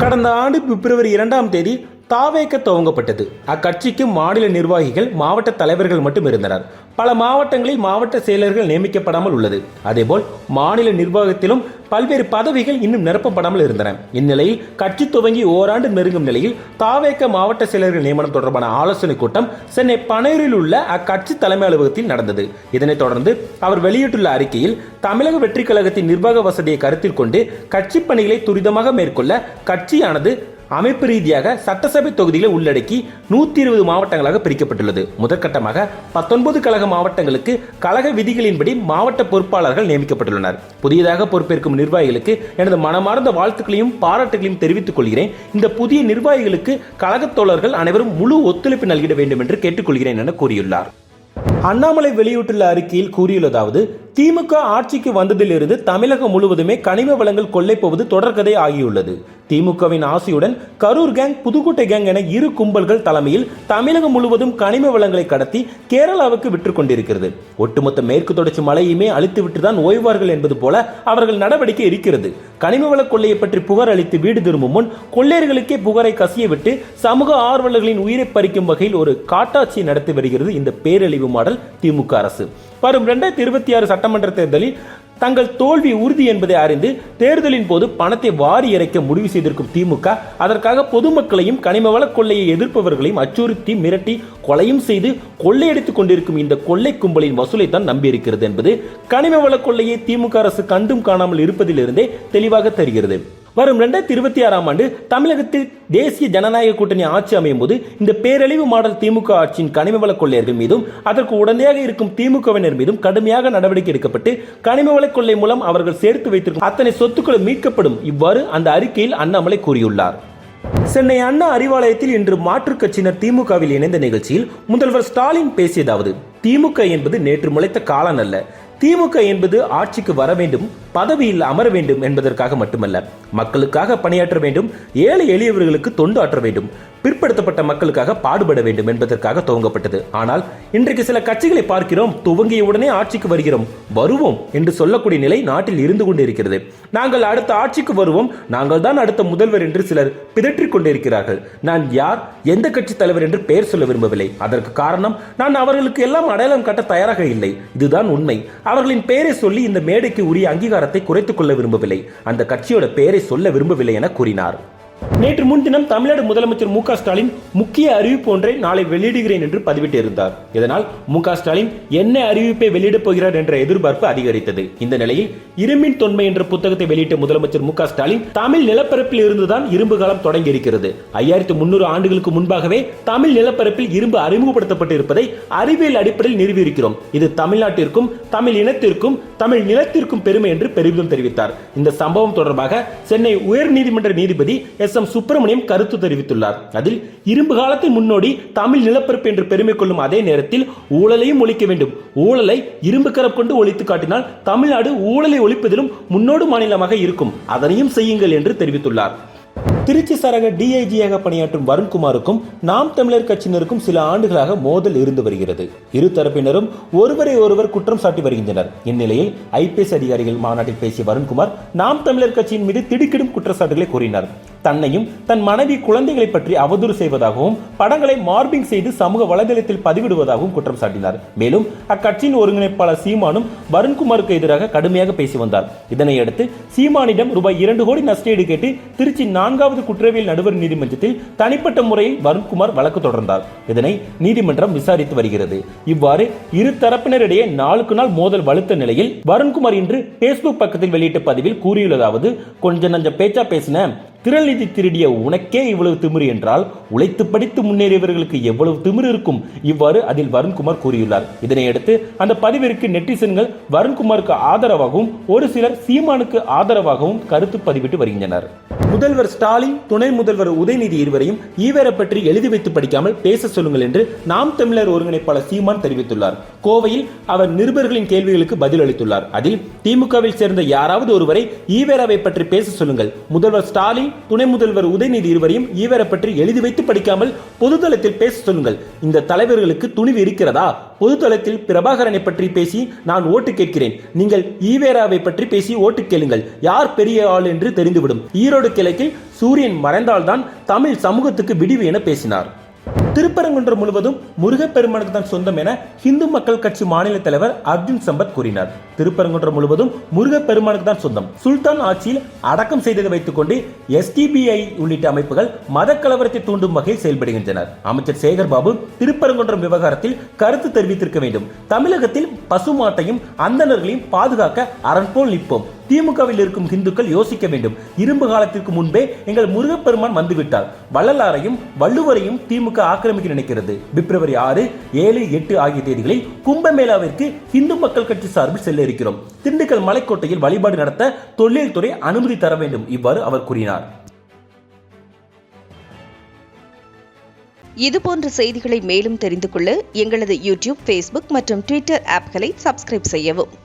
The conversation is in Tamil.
கடந்த ஆண்டு பிப்ரவரி இரண்டாம் தேதி தாவேக்க துவங்கப்பட்டது. அக்கட்சிக்கு மாநில நிர்வாகிகள் மாவட்ட தலைவர்கள் மட்டும் இருந்தனர். பல மாவட்டங்களில் மாவட்ட செயலர்கள் நியமிக்கப்படாமல் உள்ளது. அதேபோல் மாநில நிர்வாகத்திலும் பல்வேறு பதவிகள் இன்னும் நிரப்பப்படாமல் இருந்தன. இந்நிலையில் கட்சி துவங்கி ஓராண்டு நெருங்கும் நிலையில் தாவேக்க மாவட்ட செயலர்கள் நியமனம் தொடர்பான ஆலோசனைக் கூட்டம் சென்னை பனையூரில் உள்ள அக்கட்சி தலைமை அலுவலகத்தில் நடந்தது. இதனைத் தொடர்ந்து அவர் வெளியிட்டுள்ள அறிக்கையில் தமிழக வெற்றிக் கழகத்தின் நிர்வாக வசதியை கருத்தில் கொண்டு கட்சி பணிகளை துரிதமாக மேற்கொள்ள கட்சியானது அமைப்பு ரீதியாக சட்டசபை தொகுதிகளை உள்ளடக்கி நூத்தி இருபது மாவட்டங்களாக பிரிக்கப்பட்டுள்ளது. முதற்கட்டமாக பத்தொன்பது கழக மாவட்டங்களுக்கு கழக விதிகளின்படி மாவட்ட பொறுப்பாளர்கள் நியமிக்கப்பட்டுள்ளனர். புதியதாக பொறுப்பேற்கும் நிர்வாகிகளுக்கு எனது மனமார்ந்த வாழ்த்துக்களையும் பாராட்டுகளையும் தெரிவித்துக் கொள்கிறேன். இந்த புதிய நிர்வாகிகளுக்கு கழகத் தோழர்கள் அனைவரும் முழு ஒத்துழைப்பு நல்கிட வேண்டும் என்று கேட்டுக்கொள்கிறேன் என கூறியுள்ளார். அண்ணாமலை வெளியிட்டுள்ள அறிக்கையில் கூறியுள்ளதாவது திமுக ஆட்சிக்கு வந்ததிலிருந்து தமிழகம் முழுவதுமே கனிம வளங்கள் கொள்ளைப்போவது தொடர்கதை ஆகியுள்ளது. திமுகவின் ஆசையுடன் கரூர் கேங் புதுக்கோட்டை கேங் என இரு கும்பல்கள் தலைமையில் தமிழகம் முழுவதும் கனிம வளங்களை கடத்தி கேரளாவுக்கு விற்று கொண்டிருக்கிறது. ஒட்டுமொத்த மேற்கு தொடர்ச்சி மலையுமே அழித்து விட்டுதான் ஓய்வார்கள் என்பது போல அவர்கள் நடவடிக்கை இருக்கிறது. கனிம வள கொள்ளையை பற்றி புகார் அளித்து வீடு திரும்பும் முன் கொள்ளையர்களுக்கே புகாரை கசியவிட்டு சமூக ஆர்வலர்களின் உயிரை பறிக்கும் வகையில் ஒரு காட்டாட்சி நடத்தி வருகிறது இந்த பேரழிவு மாடல். திமுக அரசு. வரும் ரெண்டாயிரத்தி இருபத்தி ஆறு சட்டமன்ற தேர்தலில் தங்கள் தோல்வி உறுதி என்பதை அறிந்து தேர்தலின் போது பணத்தை வாரி இறைக்க முடிவு செய்திருக்கும் திமுக அதற்காக பொதுமக்களையும் கனிமவள கொள்ளையை எதிர்ப்பவர்களையும் அச்சுறுத்தி மிரட்டி கொலையும் செய்து கொள்ளையடித்துக் கொண்டிருக்கும் இந்த கொள்ளை கும்பலின் வசூலை தான் நம்பியிருக்கிறது என்பது கனிமவள கொள்ளையை திமுக அரசு கண்டும் காணாமல் இருப்பதிலிருந்தே தெளிவாக தெரிகிறது. வரும் ரெண்டாயிரத்தி இருபத்தி ஆறாம் ஆண்டு தமிழகத்தில் தேசிய ஜனநாயக கூட்டணி ஆட்சி அமையும் போது இந்த பேரழிவு மாடல் திமுக ஆட்சியின் கனிமவள கொள்ளையர்கள் மீதும் அதற்கு உடனடியாக இருக்கும் திமுகவினர் மீதும் கடுமையாக நடவடிக்கை எடுக்கப்பட்டு கனிமவள கொள்ளை மூலம் அவர்கள் சேர்த்து வைத்திருக்கும் அத்தனை சொத்துக்களும் மீட்கப்படும். இவ்வாறு அந்த அறிக்கையில் அண்ணாமலை கூறியுள்ளார். சென்னை அண்ணா அறிவாலயத்தில் இன்று மாற்றுக் கட்சியினர் திமுகவில் இணைந்த நிகழ்ச்சியில் முதல்வர் ஸ்டாலின் பேசியதாவது திமுக என்பது நேற்று முளைத்த காலம் அல்ல. திமுக என்பது ஆட்சிக்கு வர வேண்டும் பதவியில் அமர வேண்டும் என்பதற்காக மட்டுமல்ல மக்களுக்காக பணியாற்ற வேண்டும் ஏழை எளியவர்களுக்கு தொண்டு ஆற்ற வேண்டும் பிற்படுத்தப்பட்ட மக்களுக்காக பாடுபட வேண்டும் என்பதற்காக துவங்கப்பட்டது. ஆனால் இன்றைக்கு சில கட்சிகளை பார்க்கிறோம் துவங்கிய உடனே ஆட்சிக்கு வருகிறோம் வருவோம் என்று சொல்லக்கூடிய நிலை நாட்டில் இருந்து கொண்டு இருக்கிறது நாங்கள் அடுத்த ஆட்சிக்கு வருவோம் நாங்கள் தான் அடுத்த முதல்வர் என்று சிலர் பிதற்றிக் கொண்டிருக்கிறார்கள். நான் யார் எந்த கட்சி தலைவர் என்று பெயர் சொல்ல விரும்பவில்லை. அதற்கு காரணம் நான் அவர்களுக்கு எல்லாம் அடையாளம் காட்ட தயாராக இல்லை. இதுதான் உண்மை. அவர்களின் பெயரை சொல்லி இந்த மேடைக்கு உரிய அங்கீகாரம் அதிகாரத்தை குறைத்துக் கொள்ள விரும்பவில்லை. அந்த கட்சியோட பெயரை சொல்ல விரும்பவில்லை என கூறினார். நேற்று முன்தினம் தமிழ்நாடு முதலமைச்சர் மு ஸ்டாலின் முக்கிய அறிவிப்பு ஒன்றை நாளை வெளியிடுகிறேன் என்று பதிவிட்டிருந்தார். இதனால் மு ஸ்டாலின் என்ன அறிவிப்பை வெளியிடப் போகிறார் என்ற எதிர்பார்ப்பு அதிகரித்தது. இந்த நிலையில் இரும்பின் தொன்மை என்ற புத்தகத்தை வெளியிட்ட முதலமைச்சர் மு ஸ்டாலின் தமிழ் நிலப்பரப்பில் இருந்துதான் இரும்பு காலம் தொடங்கி இருக்கிறது ஐயாயிரத்தி முன்னூறு ஆண்டுகளுக்கு முன்பாகவே தமிழ் நிலப்பரப்பில் இரும்பு அறிமுகப்படுத்தப்பட்டு இருப்பதை அறிவியல் அடிப்படையில் நிறுவியிருக்கிறோம். இது தமிழ்நாட்டிற்கும் தமிழ் இனத்திற்கும் தமிழ் நிலத்திற்கும் பெருமை என்று பெரிதும் தெரிவித்தார். இந்த சம்பவம் தொடர்பாக சென்னை உயர்நீதிமன்ற நீதிபதி எஸ் எம் சுப்பிரமணியம் கருத்து தெரிவித்துள்ளார். அதில் இரும்பு காலத்தின் முன்னோடி தமிழ் நிலப்பரப்பு என்று பெருமை கொள்ளும் அதே நேரத்தில் ஊழலையும் ஒழிக்க வேண்டும். ஊழலை இரும்பு கரம் கொண்டு ஒழித்து காட்டினால் தமிழ்நாடு ஊழலை ஒழிப்பதிலும் முன்னோடு மாநிலமாக இருக்கும். அதனையும் செய்யுங்கள் என்று தெரிவித்துள்ளார். திருச்சி சரக டிஐஜியாக பணியாற்றும் வருண்குமாருக்கும் நாம் தமிழர் கட்சியினருக்கும் சில ஆண்டுகளாக மோதல் இருந்து வருகிறது. இரு தரப்பினரும் ஒருவரை ஒருவர் குற்றம் சாட்டி வருகின்றனர். இந்நிலையில் ஐபிஎஸ் அதிகாரிகள் மாநாட்டில் பேசிய வருண்குமார் நாம் தமிழர் கட்சியின் மீது திடுக்கிடும் குற்றச்சாட்டுகளை கூறினார். தன்னையும் தன் மனைவி குழந்தைகளை பற்றி அவதூறு செய்வதாகவும் படங்களை மார்பிங் செய்து சமூக வலைதளத்தில் பதிவிடுவதாகவும் குற்றம் சாட்டினார். மேலும் அக்கட்சியின் ஒருங்கிணைப்பாளர் சீமானும் வருண்குமாருக்கு எதிராக கடுமையாக பேசி வந்தார். இதனையடுத்து சீமானிடம் ரூபாய் இரண்டு கோடி நஷ்டஈடு கேட்டு திருச்சி நான்காவது குற்றவியல் நடுவர் நீதிமன்றத்தில் தனிப்பட்ட முறையில் வருண்குமார் வழக்கு தொடர்ந்தார். இதனை நீதிமன்றம் விசாரித்து வருகிறது. இவ்வாறு இரு தரப்பினரிடையே நாளுக்கு நாள் மோதல் வலுத்த நிலையில் வருண்குமார் இன்று பேஸ்புக் பக்கத்தில் வெளியிட்ட பதிவில் கூறியுள்ளதாவது கொஞ்சம் நஞ்ச பேச்சா பேசின? திரள்நிதி திருடிய உனக்கே இவ்வளவு திமிரு என்றால் உழைத்து படித்து முன்னேறியவர்களுக்கு எவ்வளவு திமிரு இருக்கும்? இவ்வாறு அதில் வருண்குமார் கூறியுள்ளார். இதனையடுத்து அந்த பதிவிற்கு நெட்டிசன்கள் வருண்குமாருக்கு ஆதரவாகவும் ஒரு சிலர் சீமானுக்கு ஆதரவாகவும் கருத்து பதிவிட்டு வருகின்றனர். முதல்வர் ஸ்டாலின் துணை முதல்வர் உதயநிதி இருவரையும் ஈவேரை பற்றி எழுதி வைத்து படிக்காமல் பேச சொல்லுங்கள் என்று நாம் தமிழர் ஒருங்கிணைப்பாளர் சீமான் தெரிவித்துள்ளார். கோவையில் அவர் நிருபர்களின் கேள்விகளுக்கு பதில் அளித்துள்ளார். அதில் திமுகவில் சேர்ந்த யாராவது ஒருவரை ஈவேராவை பற்றி பேச சொல்லுங்கள். முதல்வர் ஸ்டாலின் துணை முதல்வர் உதயநிதி இருவரையும் ஈவேரா பற்றி எழுதி வைத்து படிக்காமல் பொதுத்தளத்தில் பேச சொல்லுங்கள். இந்த தலைவர்களுக்கு துணிவு இருக்கிறதா? பொதுத்தளத்தில் பிரபாகரனை பற்றி பேசி நான் ஓட்டு கேட்கிறேன். நீங்கள் ஈவேராவை பற்றி பேசி ஓட்டு கேளுங்கள். யார் பெரிய ஆள் என்று தெரிந்துவிடும். ஈரோடு கிழக்கில் சூரியன் மறைந்தால்தான் தமிழ் சமூகத்துக்கு விடிவு என பேசினார். திருப்பரங்குன்றம் முழுவதும் முருகப்பெருமானுக்கு தான் சொந்தம் என இந்து மக்கள் கட்சி மாநில தலைவர் அர்ஜுன் சம்பத் கூறினார். திருப்பரங்குன்றம் முழுவதும் முருகப்பெருமானுக்கு தான் சொந்தம். சுல்தான் ஆட்சியில் அடக்கம் செய்ததை வைத்துக் கொண்டு எஸ்டிபிஐ உள்ளிட்ட அமைப்புகள் மத கலவரத்தை தூண்டும் வகையில் செயல்படுகின்றனர். அமைச்சர் சேகர் பாபு திருப்பரங்குன்றம் விவகாரத்தில் கருத்து தெரிவித்திருக்க வேண்டும். தமிழகத்தில் பசுமாட்டையும் அந்தணர்களையும் பாதுகாக்க அரண் போல் நிற்போம். திமுகவில் இருக்கும் இந்துக்கள் யோசிக்க வேண்டும். இரும்பு காலத்திற்கு முன்பே எங்கள் முருகப்பெருமான் வந்துவிட்டார். வள்ளலாரையும் வள்ளுவரையும் திமுக ஆக்கிரமிக்க நினைக்கிறது. பிப்ரவரி ஆறு ஏழு எட்டு ஆகிய தேதிகளில் கும்பமேளாவிற்கு இந்து மக்கள் கட்சி சார்பில் செல்ல இருக்கிறோம். திண்டுக்கல் மலைக்கோட்டையில் வழிபாடு நடத்த தொழில்துறை அனுமதி தர வேண்டும். இவ்வாறு அவர் கூறினார். இதுபோன்ற செய்திகளை மேலும் தெரிந்து கொள்ள எங்களது யூடியூப் ஃபேஸ்புக் மற்றும் ட்விட்டர் ஆப்களை சப்ஸ்கிரைப் செய்யவும்.